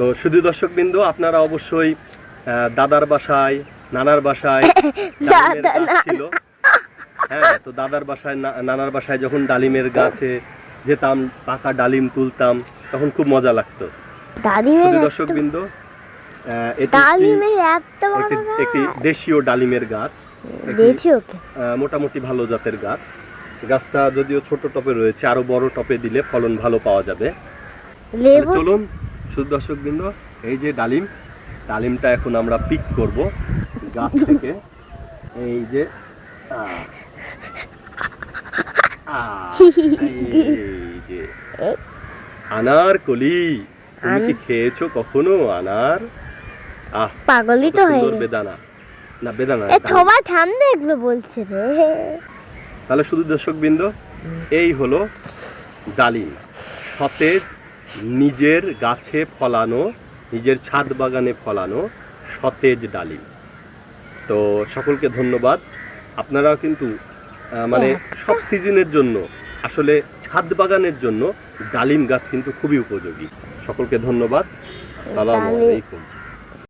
তো শুধু দর্শকবৃন্দ আপনারা অবশ্যই দাদার বাসায় নানার বাসায় ছিল। হ্যাঁ তো দাদার বাসায় নানার বাসায় যখন ডালিমের গাছে যেতাম পাকা ডালিম তুলতাম তখন খুব মজা লাগতো। দর্শকবৃন্দ একটি-। দেশীয় ডালিমের গাছ। মোটামুটি ভালো জাতের গাছ। গাছটা যদিও ছোট টপে রয়েছে আরও বড় টপে দিলে ফলন ভালো পাওয়া যাবে। চলুন শুধু দর্শকবৃন্দ এই যে ডালিম ডালিমটা এখন আমরা পিক করব গাছ থেকে। এই যে আনার কলি তুমি কি খেয়েছো কখনো আনার? আহ পাগলই তো হয়ে বেদানা। না বেদানা এ। থোবা ঠান্ডা এগুলো বলছে রে। তাহলে শুধু দর্শকবৃন্দ এই হলো ডালিম। সতেজ নিজের গাছে ফলানো নিজের ছাদ বাগানে ফলানো সতেজ ডালিম তো সকলকে ধন্যবাদ। আপনারাও কিন্তু মানে সব সিজনের জন্য আসলে ছাদ বাগানের জন্য ডালিম গাছ কিন্তু খুবই উপযোগী। সকলকে ধন্যবাদ। আসসালামু ডালিম- আলাইকুম।